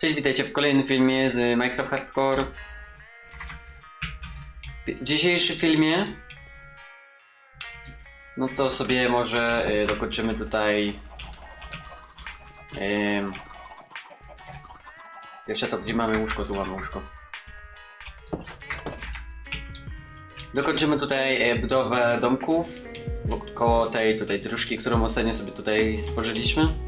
Cześć, witajcie w kolejnym filmie z Minecraft Hardcore. W dzisiejszym filmie no to sobie może y, dokończymy tutaj ym, jeszcze to gdzie mamy łóżko, tu mamy łóżko. Dokończymy tutaj y, budowę domków koło tej tutaj dróżki, którą ostatnio sobie tutaj stworzyliśmy.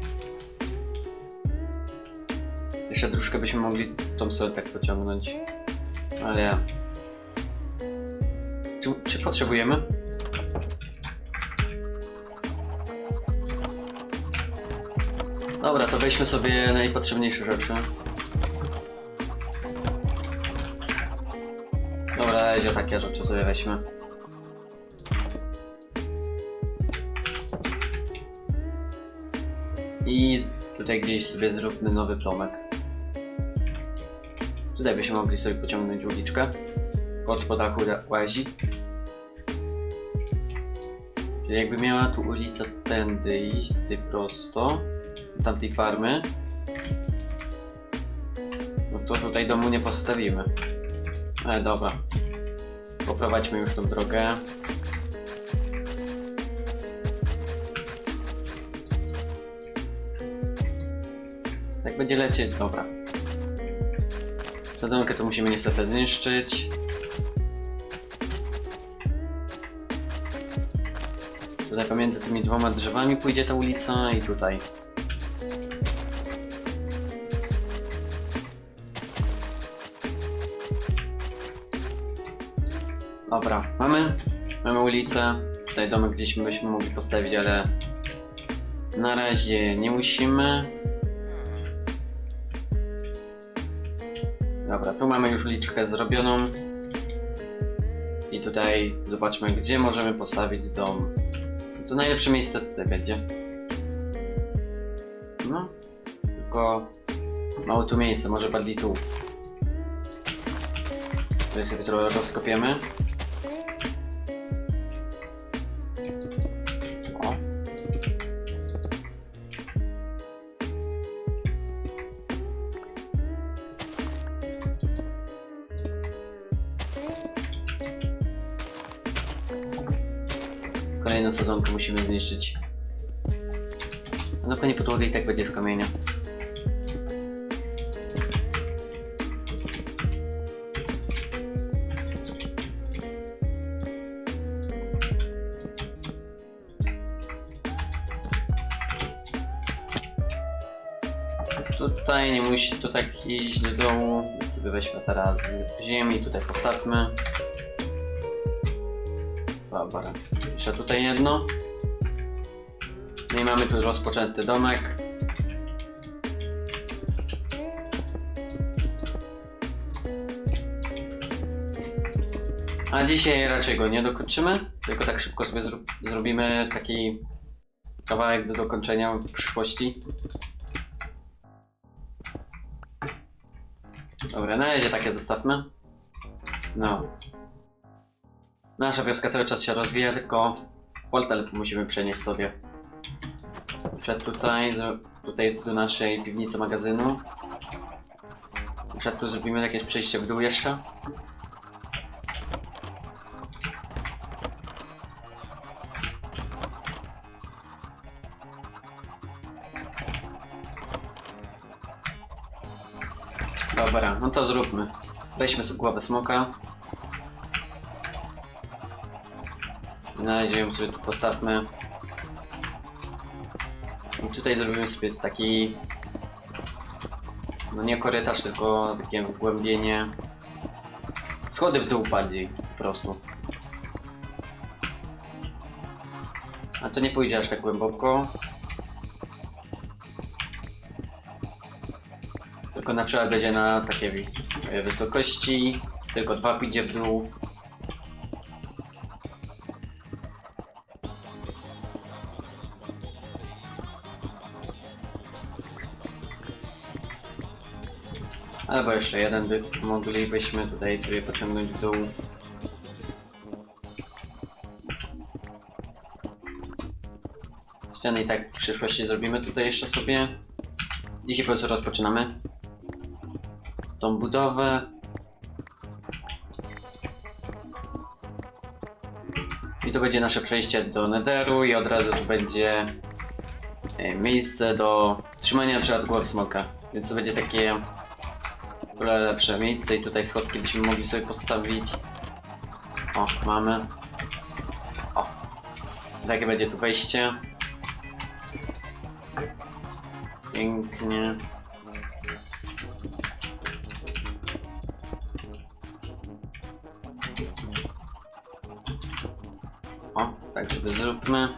Jeszcze dróżkę byśmy mogli tą stronę tak pociągnąć. Ale... Czy, czy potrzebujemy? Dobra, to weźmy sobie najpotrzebniejsze rzeczy. Dobra, razie takie rzeczy sobie weźmy. I tutaj gdzieś sobie zróbmy nowy domek. Tutaj byśmy mogli sobie pociągnąć uliczkę. Kot po dachu łazi. Czyli jakby miała tu ulica tędy iść, tutaj prosto, do tamtej farmy. No to tutaj domu nie postawimy. Ale dobra. Poprowadźmy już tą drogę. Jak będzie lecieć, dobra. Sadzonkę to musimy niestety zniszczyć. Tutaj pomiędzy tymi dwoma drzewami pójdzie ta ulica i tutaj. Dobra, mamy, mamy ulicę. Tutaj domek gdzieś byśmy mogli postawić, ale na razie nie musimy. Dobra, tu mamy już liczkę zrobioną. I tutaj zobaczmy, gdzie możemy postawić dom. Co najlepsze miejsce tutaj będzie. No, tylko mało tu miejsca, może bardziej tu. Tutaj sobie trochę rozkopiemy. Kolejną sezonkę musimy zniszczyć. No pewnie podłoga i tak będzie z kamienia. Tutaj nie musi to tak iść do dołu, więc sobie weźmy teraz ziemi, tutaj postawmy. Dobra, jeszcze tutaj jedno. No i mamy tu rozpoczęty domek. A dzisiaj raczej go nie dokończymy, tylko tak szybko sobie zrobimy taki kawałek do dokończenia w przyszłości. Dobra, na razie takie zostawmy. No. Nasza wioska cały czas się rozwija, tylko portal musimy przenieść sobie. Przed tutaj, tutaj do naszej piwnicy magazynu. Przed tu zrobimy jakieś przejście w dół jeszcze. Dobra, no to zróbmy. Weźmy głowę smoka. Na razie ją sobie tu postawmy. I tutaj zrobimy sobie taki... No nie korytarz, tylko takie wgłębienie. Schody w dół bardziej, po prostu. A to nie pójdzie aż tak głęboko. Tylko na przykład będzie na takiej wysokości, tylko dwa pójdzie w dół. Albo jeszcze jeden by moglibyśmy tutaj sobie pociągnąć w dół. Ściany i tak w przyszłości zrobimy tutaj jeszcze sobie. Dzisiaj po prostu rozpoczynamy. tą budowę. I to będzie nasze przejście do Netheru i od razu tu będzie e, miejsce do trzymania przykład głowy smoka. Więc to będzie takie o wiele lepsze miejsce i tutaj schodki byśmy mogli sobie postawić. O, mamy. O. Takie będzie tu wejście. Pięknie. O, tak sobie zróbmy.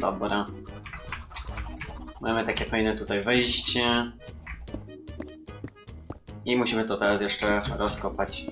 Dobra. Mamy takie fajne tutaj wejście. I musimy to teraz jeszcze rozkopać.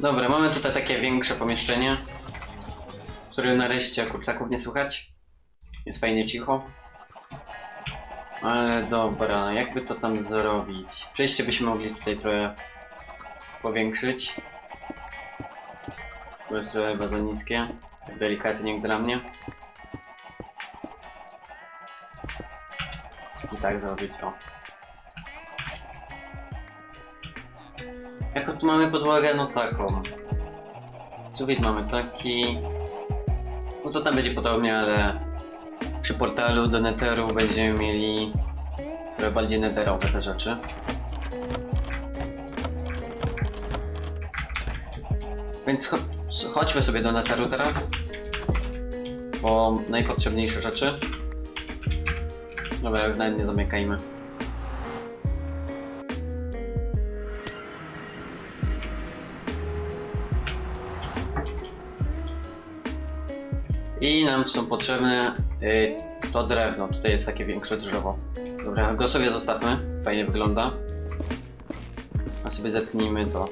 Dobra, mamy tutaj takie większe pomieszczenie, w którym nareszcie kurczaków nie słychać. Jest fajnie cicho. Ale dobra, jakby to tam zrobić? Przejście byśmy mogli tutaj trochę powiększyć. To jest trochę chyba za niskie. Tak delikatnie jak dla mnie. I tak zrobić to. Jaką tu mamy podłogę? No taką. Sufit mamy taki. No to tam będzie podobnie, ale przy portalu do Netheru będziemy mieli trochę bardziej netherowe te rzeczy. Więc cho chodźmy sobie do Netheru teraz. Po najpotrzebniejsze rzeczy. Dobra, już nawet nie zamykajmy. I nam są potrzebne y, to drewno. Tutaj jest takie większe drzewo. Dobra, go sobie zostawmy. Fajnie wygląda. A sobie zetnijmy to.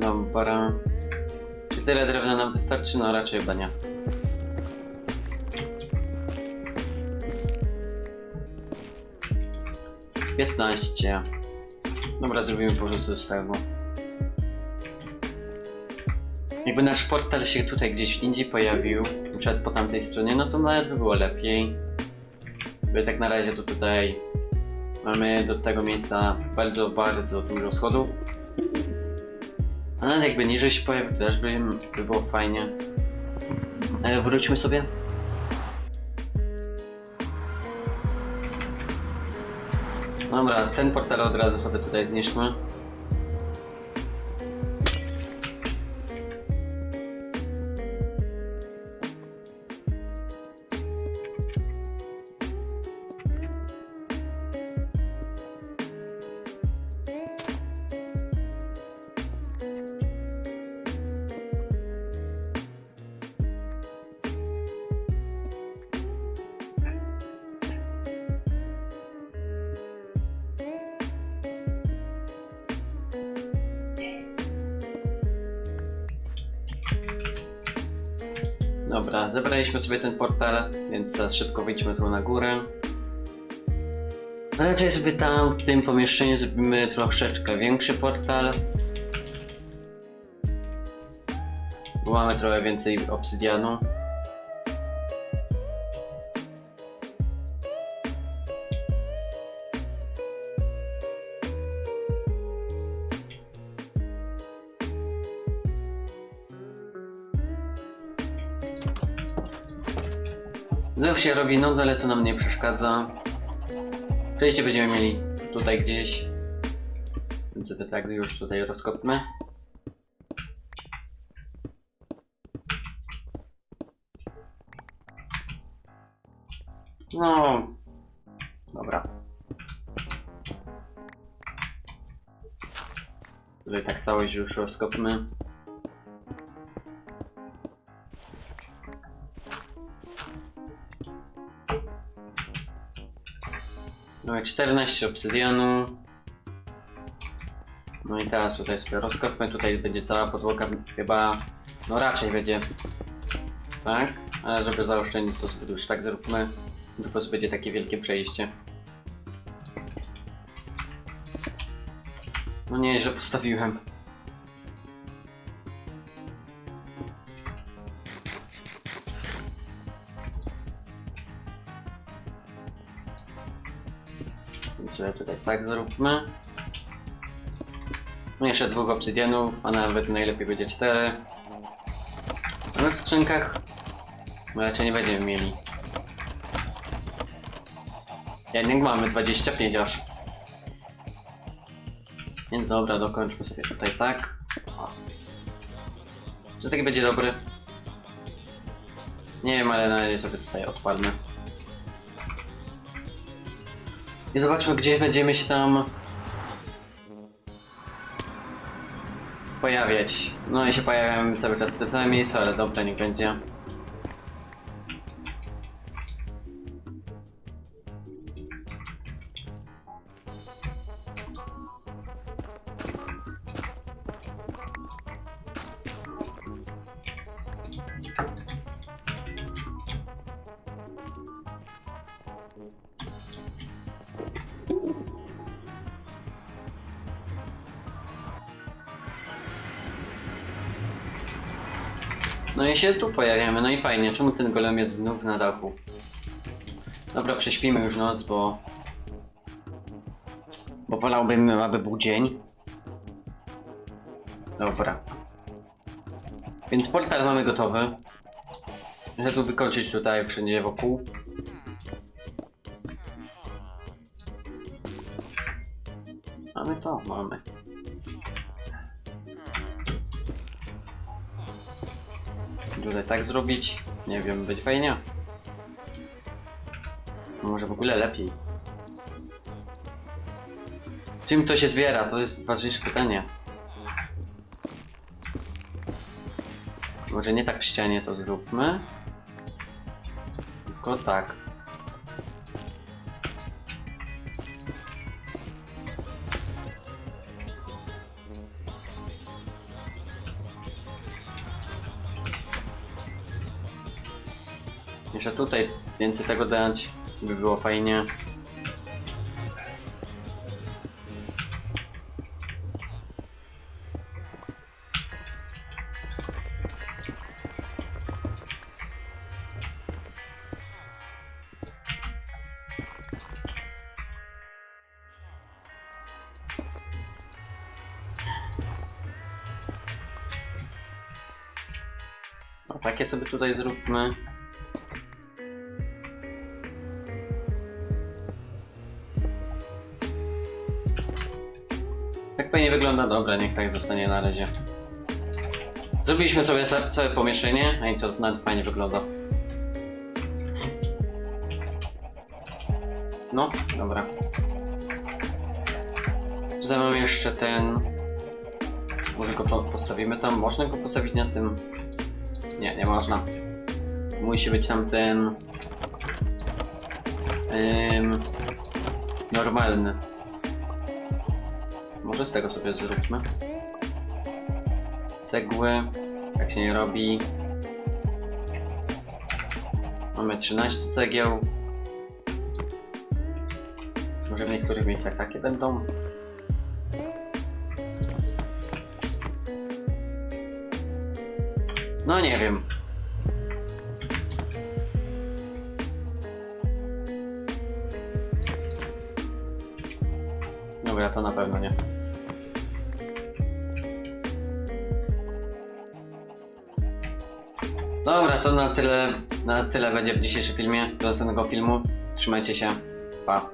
Dobra. Czy tyle drewna nam wystarczy? No raczej chyba nie. Piętnaście. Dobra, zrobimy po prostu z tego. Jakby nasz portal się tutaj gdzieś indziej pojawił, na przykład po tamtej stronie, no to nawet by było lepiej. Bo tak na razie to tutaj mamy do tego miejsca bardzo, bardzo dużo schodów. A nawet jakby niżej się pojawił, to też by, by było fajnie. Ale wróćmy sobie. Dobra, ten portal od razu sobie tutaj zniszczmy. Dobra, zebraliśmy sobie ten portal, więc szybko wyjdźmy tu na górę. A raczej sobie tam w tym pomieszczeniu zrobimy troszeczkę większy portal. Bo mamy trochę więcej obsydianu. Znów się robi noc, ale to nam nie przeszkadza. Przejście będziemy mieli tutaj gdzieś. Więc sobie tak już tutaj rozkopmy. No, dobra. Tutaj tak całość już rozkopmy. I 14 obsydianu. No i teraz tutaj sobie rozkopmy, tutaj będzie cała podłoga chyba, no raczej będzie, tak? Ale żeby zaoszczędzić to sobie już tak zróbmy, to po prostu będzie takie wielkie przejście. No nie, że postawiłem. Tak zróbmy. Jeszcze dwóch obsydianów, a nawet najlepiej będzie cztery. Ale w skrzynkach raczej nie będziemy mieli. Jednak mamy 25 aż. Więc dobra, dokończmy sobie tutaj tak. Czy taki będzie dobry? Nie wiem, ale na razie sobie tutaj odpalmy. I zobaczmy, gdzie będziemy się tam pojawiać. No i się pojawiam cały czas w tym samym miejscu, ale dobra, niech będzie. No i się tu pojawiamy, no i fajnie. Czemu ten golem jest znów na dachu? Dobra, prześpimy już noc, bo... Bo wolałbym, aby był dzień. Dobra. Więc portal mamy gotowy. Muszę tu wykończyć tutaj wszędzie wokół. Mamy to, mamy. Tak zrobić? Nie wiem, będzie fajnie. Może w ogóle lepiej. Czym to się zbiera? To jest ważniejsze pytanie. Może nie tak w ścianie to zróbmy. Tylko tak. Jeszcze tutaj więcej tego dać, by było fajnie. No, takie sobie tutaj zróbmy. Fajnie wygląda, dobra, niech tak zostanie na razie. Zrobiliśmy sobie ca- całe pomieszczenie, a i to nawet fajnie wygląda. No, dobra. Mam jeszcze ten... Może go po postawimy tam? Można go postawić na tym? Nie, nie można. Musi być tam ten... Ym... Normalny. Może z tego sobie zróbmy. Cegły. Tak się nie robi. Mamy 13 cegieł. Może w niektórych miejscach takie będą. No nie wiem. Dobra, to na pewno nie. Dobra, to na tyle, na tyle będzie w dzisiejszym filmie. Do następnego filmu. Trzymajcie się. Pa.